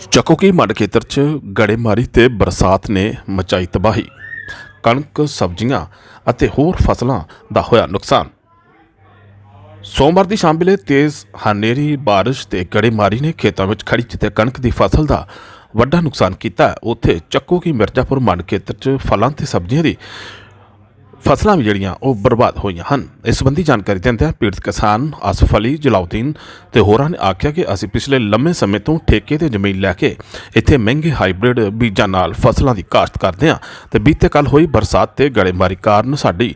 ਚੱਕੋਕੀ ਮੰਡ ਖੇਤਰ 'ਚ ਗੜੇਮਾਰੀ ਤੇ ਬਰਸਾਤ ਨੇ ਮਚਾਈ ਤਬਾਹੀ, ਕਣਕ, ਸਬਜ਼ੀਆਂ ਅਤੇ ਹੋਰ ਫਸਲਾਂ ਦਾ ਹੋਇਆ ਨੁਕਸਾਨ ਸੋਮਵਾਰ ਦੀ ਸ਼ਾਮ ਵੇਲੇ ਤੇਜ਼ ਹਨੇਰੀ, ਬਾਰਿਸ਼ ਤੇ ਗੜੇਮਾਰੀ ਨੇ ਖੇਤਾਂ ਵਿੱਚ ਖੜੀ ਜਿੱਥੇ ਕਣਕ ਦੀ ਫਸਲ ਦਾ ਵੱਡਾ ਨੁਕਸਾਨ ਕੀਤਾ ਹੈ। ਉੱਥੇ ਚੱਕੋਕੀ ਮਿਰਜ਼ਾਪੁਰ ਮੰਡ ਖੇਤਰ 'ਚ ਫਲਾਂ ਤੇ ਸਬਜ਼ੀਆਂ ਦੀ ਫਸਲਾਂ ਵੀ ਜਿਹੜੀਆਂ ਉਹ ਬਰਬਾਦ ਹੋਈਆਂ ਹਨ। ਇਸ ਸੰਬੰਧੀ ਜਾਣਕਾਰੀ ਦਿੰਦਿਆਂ ਪੀੜਤ ਕਿਸਾਨ ਆਸਫ ਅਲੀ ਜਲਾਉਦੀਨ ਤੇ ਹੋਰਾਂ ਨੇ ਆਖਿਆ ਕਿ ਅਸੀਂ ਪਿਛਲੇ ਲੰਮੇ ਸਮੇਂ ਤੋਂ ਠੇਕੇ ਤੇ ਜ਼ਮੀਨ ਲੈ ਕੇ ਇੱਥੇ ਮਹਿੰਗੇ ਹਾਈਬ੍ਰਿਡ ਬੀਜਾਂ ਨਾਲ ਫਸਲਾਂ ਦੀ ਕਾਸ਼ਤ ਕਰਦੇ ਹਾਂ ਤੇ ਬੀਤੇ ਕੱਲ ਹੋਈ ਬਰਸਾਤ ਤੇ ਗੜੇਮਾਰੀ ਕਾਰਨ ਸਾਡੀ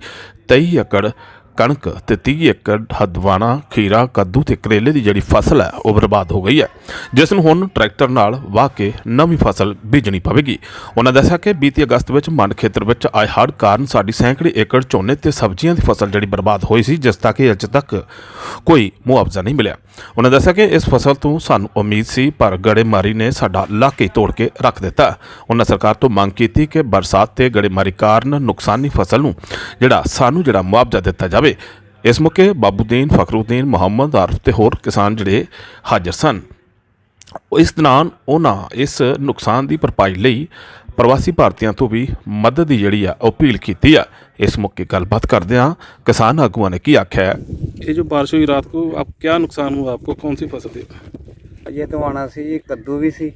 23 ਏਕੜ ਕਣਕ ਤੇ 30 ਏਕੜ ਹਦਵਾਣਾ, ਖੀਰਾ, ਕੱਦੂ ਤੇ ਕਰੇਲੇ ਦੀ ਜਿਹੜੀ ਫਸਲ ਹੈ, ਉਹ ਬਰਬਾਦ ਹੋ ਗਈ ਹੈ। ਜਿਸ ਨੂੰ ਹੁਣ ਟਰੈਕਟਰ ਨਾਲ ਵਾਹ ਕੇ ਨਵੀਂ ਫਸਲ ਬੀਜਣੀ ਪਵੇਗੀ। ਉਹਨਾਂ ਦੱਸਿਆ ਕਿ ਬੀਤੀ ਅਗਸਤ ਵਿੱਚ ਮੰਡ ਖੇਤਰ ਵਿੱਚ ਆਏ ਹੜ੍ਹ ਕਾਰਨ ਸਾਡੀ ਸੈਂਕੜੇ ਏਕੜ ਝੋਨੇ ਤੇ ਸਬਜ਼ੀਆਂ ਦੀ ਫਸਲ ਜਿਹੜੀ ਬਰਬਾਦ ਹੋਈ ਸੀ, ਜਿਸ ਤੱਕ ਅਜੇ ਤੱਕ ਕੋਈ ਮੁਆਵਜ਼ਾ ਨਹੀਂ ਮਿਲਿਆ। ਉਹਨਾਂ ਦੱਸਿਆ ਕਿ ਇਸ ਫਸਲ ਤੋਂ ਸਾਨੂੰ ਉਮੀਦ ਸੀ, ਪਰ ਗੜੇਮਾਰੀ ਨੇ ਸਾਡਾ ਲੱਕ ਤੋੜ ਕੇ ਰੱਖ ਦਿੱਤਾ। ਉਹਨਾਂ ਸਰਕਾਰ ਤੋਂ ਮੰਗ ਕੀਤੀ ਕਿ ਬਰਸਾਤ ਤੇ ਗੜੇਮਾਰੀ ਕਾਰਨ ਨੁਕਸਾਨੀ ਫਸਲ ਨੂੰ ਜਿਹੜਾ, ਸਾਨੂੰ ਜਿਹੜਾ ਮੁਆਵਜ਼ਾ ਦਿੱਤਾ ਜਾਵੇ ਇਸ ਮੌਕੇ ਬਾਬੂਦੀਨ ਫਖਰੂਦੀਨ ਮੁਹੰਮਦ ਆਰਫ ਤੇ ਹੋਰ ਕਿਸਾਨ ਜਿਹੜੇ ਹਾਜ਼ਰ ਸਨ ਇਸ ਦੌਰਾਨ ਉਹਨਾਂ ਇਸ ਨੁਕਸਾਨ ਦੀ ਭਰਪਾਈ ਲਈ ਪ੍ਰਵਾਸੀ ਭਾਰਤੀਆਂ ਤੋਂ ਵੀ ਮਦਦ ਦੀ ਜਿਹੜੀ ਆ ਉਹ ਅਪੀਲ ਕੀਤੀ ਆ ਇਸ ਮੌਕੇ ਗੱਲਬਾਤ ਕਰਦਿਆਂ ਕਿਸਾਨ ਆਗੂਆਂ ਨੇ ਕੀ ਆਖਿਆ ਹੈ ये जो बारिश हुई रात को अब क्या नुकसान हुआ आपको कौन सी फसल थी ਅਜੇ ਤੋਂ ਆਣਾ ਸੀ ਜੀ ਕੱਦੂ ਵੀ ਸੀ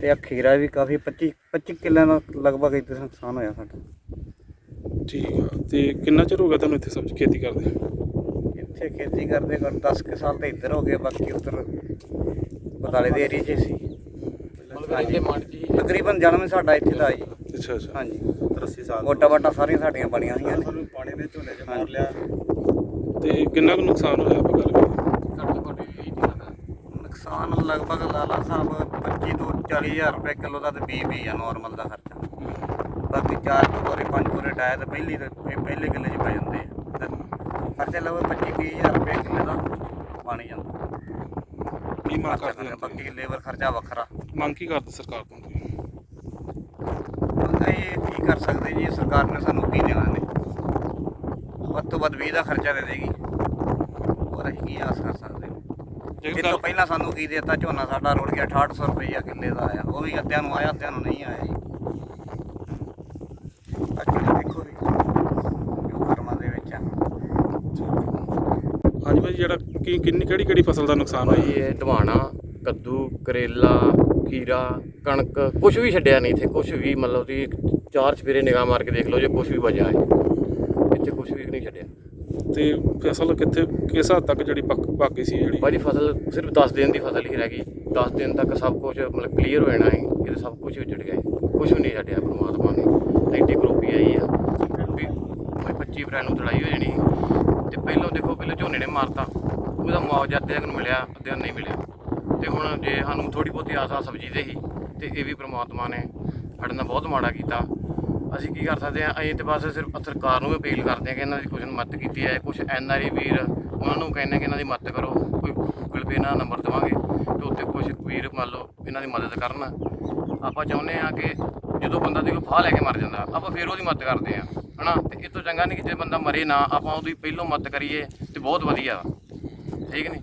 ਤੇ ਆ ਖੀਰਾ ਵੀ ਕਾਫੀ 25 25 ਕਿੱਲਿਆਂ ਦਾ ਲਗਭਗ ਇੱਥੇ ਨੁਕਸਾਨ ਹੋਇਆ ਸਾਡਾ ਠੀਕ ਆ। ਤੇ ਕਿੰਨਾ ਚਿਰ ਹੋ ਗਿਆ ਤੁਹਾਨੂੰ ਇੱਥੇ ਸਬਜ਼ੀ ਖੇਤੀ ਕਰਦੇ ਇੱਥੇ ਖੇਤੀ ਕਰਦੇ ਕਰ 10 ਕੁ ਸਾਲ ਤੇ ਇੱਧਰ ਹੋ ਗਏ ਬਾਕੀ ਉੱਧਰ ਬਤਾਲੇ ਦੇ ਏਰੀਏ 'ਚ ਸੀ। ਤਕਰੀਬਨ ਜਨਮ ਹੀ ਸਾਡਾ ਇੱਥੇ ਦਾ ਜੀ। ਅੱਛਾ ਅੱਛਾ। ਹਾਂਜੀ। 80 ਸਾਲ। ਵੋਟਾਂ ਵਾਟਾਂ ਸਾਰੀਆਂ ਸਾਡੀਆਂ ਬਣੀਆਂ ਹੋਈਆਂ ਨੇ। ਪਾਣੀ ਦੇ ਝੋਲੇ 'ਚ ਮਾਰ ਲਿਆ। ਤੇ ਕਿੰਨਾ ਕੁ ਨੁਕਸਾਨ ਹੋਇਆ ਆਪਾਂ ਗੱਲ ਕਰੀਏ? ਨੁਕਸਾਨ ਲਗਭਗ ਲਾਲਾ ਸਾਹਿਬ 25 ਤੋਂ 40000 ਰੁਪਏ ਕਿਲੋ ਦਾ ਤੇ 20 ਵੀ ਆ ਨਾਰਮਲ ਦਾ ਖਰਚਾ। ਬਾਕੀ ਚਾਰ ਕੁ ਬੋਰੇ ਪੰਜ ਬੋਰੇ ਡਾਇਆ ਤੇ ਪਹਿਲੀ ਤੇ ਪਹਿਲੇ ਕਿੱਲੇ 'ਚ ਪੈ ਜਾਂਦੇ ਆ। ਤੇ ਖਰਚੇ ਲਗਭਗ 25 ਹਜ਼ਾਰ ਰੁਪਏ ਕਿੱਲੇ ਦਾ ਪਾਣੀ ਜਾਂਦਾ। ਕੀ ਮੰਗ ਕਰਦੇ ਆ ਬਾਕੀ ਲੇਬਰ ਖਰਚਾ ਵੱਖਰਾ। ਮੰਗ ਕੀ ਕਰਦੇ ਸਰਕਾਰ ਤੋਂ ਤੁਸੀਂ? ਇਹ ਕੀ ਕਰ ਸਕਦੇ ਜੀ ਸਰਕਾਰ ਨੇ ਸਾਨੂੰ ਕੀ ਦੇਣਾ ਨੇ ਵੱਧ ਤੋਂ ਵੱਧ 20 ਦਾ ਖਰਚਾ ਦੇ ਦੇਗੀ। ਹੋਰ ਅਸੀਂ ਕੀ ਆਸ ਕਰ ਸਕਦੇ ਇਹ ਗੱਲ ਤੋਂ ਪਹਿਲਾਂ ਸਾਨੂੰ ਕੀ ਦਿੱਤਾ? ਝੋਨਾ ਸਾਡਾ ਰੁੜ ਗਿਆ 6800 ਰੁਪਈਆ ਕਿੱਲੇ ਦਾ ਆਇਆ। ਉਹ ਵੀ ਅੱਧਿਆਂ ਨੂੰ ਆਇਆ ਅੱਧਿਆਂ ਨੂੰ ਨਹੀਂ ਆਇਆ ਜੀ ਬਾਕੀ ਤਾਂ ਦੇਖੋ ਜੀ ਜੋ ਕਰਮਾਂ ਦੇ ਵਿੱਚ ਆ ਹਾਂਜੀ ਭਾਈ ਜਿਹੜਾ ਕੀ ਕਿੰਨੀ ਕਿਹੜੀ ਕਿਹੜੀ ਫਸਲ ਦਾ ਨੁਕਸਾਨ ਭਾਈ ਹੋਇਆ ਇਹ ਢਵਾਣਾ ਕੱਦੂ ਕਰੇਲਾ ਖੀਰਾ ਕਣਕ ਕੁਝ ਵੀ ਛੱਡਿਆ ਨਹੀਂ ਇੱਥੇ ਕੁਝ ਵੀ ਮਤਲਬ ਤੁਸੀਂ ਚਾਰ ਚਫੇਰੇ ਨਿਗਾਹ ਮਾਰ ਕੇ ਦੇਖ ਲਓ ਜੇ ਕੁਝ ਵੀ ਬਚਿਆ ਹੈ। ਇੱਥੇ ਕੁਝ ਵੀ ਨਹੀਂ ਛੱਡਿਆ। ਤੇ ਫਸਲ ਕਿੱਥੇ ਕਿਸ ਹੱਦ ਤੱਕ ਜਿਹੜੀ ਪੱਕ ਪੱਕ ਸੀ ਜਿਹੜੀ? ਭਾਜੀ ਫਸਲ ਸਿਰਫ 10 ਦਿਨ ਦੀ ਫਸਲ ਹੀ ਰਹਿ ਗਈ। 10 ਦਿਨ ਤੱਕ ਸਭ ਕੁਝ ਮਤਲਬ ਕਲੀਅਰ ਹੋ ਜਾਣਾ ਹੈ ਇਹ ਤਾਂ ਸਭ ਕੁਝ ਉੱਜੜ ਗਿਆ। ਕੁਝ ਵੀ ਨਹੀਂ ਛੱਡਿਆ ਪਰਮਾਤਮਾ ਨੇ। ਐਡੀ ਗਰੋਪੀ ਆਈ ਆ। ਵੀ ਭਾਈ 25 ਅਪ੍ਰੈਲ ਨੂੰ ਤੜਾਈ ਹੋ ਜਾਣੀ ਦੇਖੋ ਮਾਰਤਾ। ਉਹਦਾ ਮੁਆਵਜ਼ਾ ਅੱਧੇ ਨੂੰ ਮਿਲਿਆ, ਅੱਧੇ ਨਹੀਂ ਮਿਲਿਆ। ਤੇ ਹੁਣ ਜੇ ਸਾਨੂੰ ਥੋੜੀ ਬਹੁਤੀ ਆਸਾ ਸਬਜ਼ੀ ਦੇ ਹੀ, ਤੇ ਇਹ ਵੀ ਪ੍ਰਮਾਤਮਾ ਨੇ ਸਾਡੇ ਨਾਲ ਬਹੁਤ ਮਾੜਾ ਕੀਤਾ। ਅਸੀਂ ਕੀ ਕਰ ਸਕਦੇ ਆ ਅਸੀਂ ਤੇ ਬਸ ਸਿਰਫ ਸਰਕਾਰ ਨੂੰ ਵੀ ਅਪੀਲ ਕਰਦੇ ਆ ਕਿ ਇਹਨਾਂ ਦੀ ਕੁਝ ਮਦਦ ਕੀਤੀ ਹੈ ਕੁਝ ਐਨ ਆਰ ਆਈ ਵੀਰ ਉਹਨਾਂ ਨੂੰ ਕਹਿੰਦੇ ਕਿ ਇਹਨਾਂ ਦੀ ਮਦਦ ਕਰੋ। ਕੋਈ ਗੂਗਲ ਪੇ ਨਾਲ ਨੰਬਰ ਦੇਵਾਂਗੇ, ਤੇ ਉੱਤੇ ਕੁਝ ਵੀਰ ਮੰਨ ਲਓ ਇਹਨਾਂ ਦੀ ਮਦਦ ਕਰਨ। ਆਪਾਂ ਚਾਹੁੰਦੇ ਆ ਕਿ ਜਦੋਂ ਬੰਦਾ ਦੇਖੋ ਫਾਹ ਲੈ ਕੇ ਮਰ ਜਾਂਦਾ, ਆਪਾਂ ਫੇਰ ਉਹਦੀ ਮਦਦ ਕਰਦੇ ਆ ਹਨਾ ਤੇ ਇਹ ਤੋਂ ਚੰਗਾ ਨਹੀਂ ਕਿ ਜੇ ਬੰਦਾ ਮਰੇ ਨਾ, ਆਪਾਂ ਉਹਦੀ ਪਹਿਲੋਂ ਮਦਦ ਕਰੀਏ ਤੇ ਬਹੁਤ ਵਧੀਆ ਵਾ। ਠੀਕ ਨਹੀਂ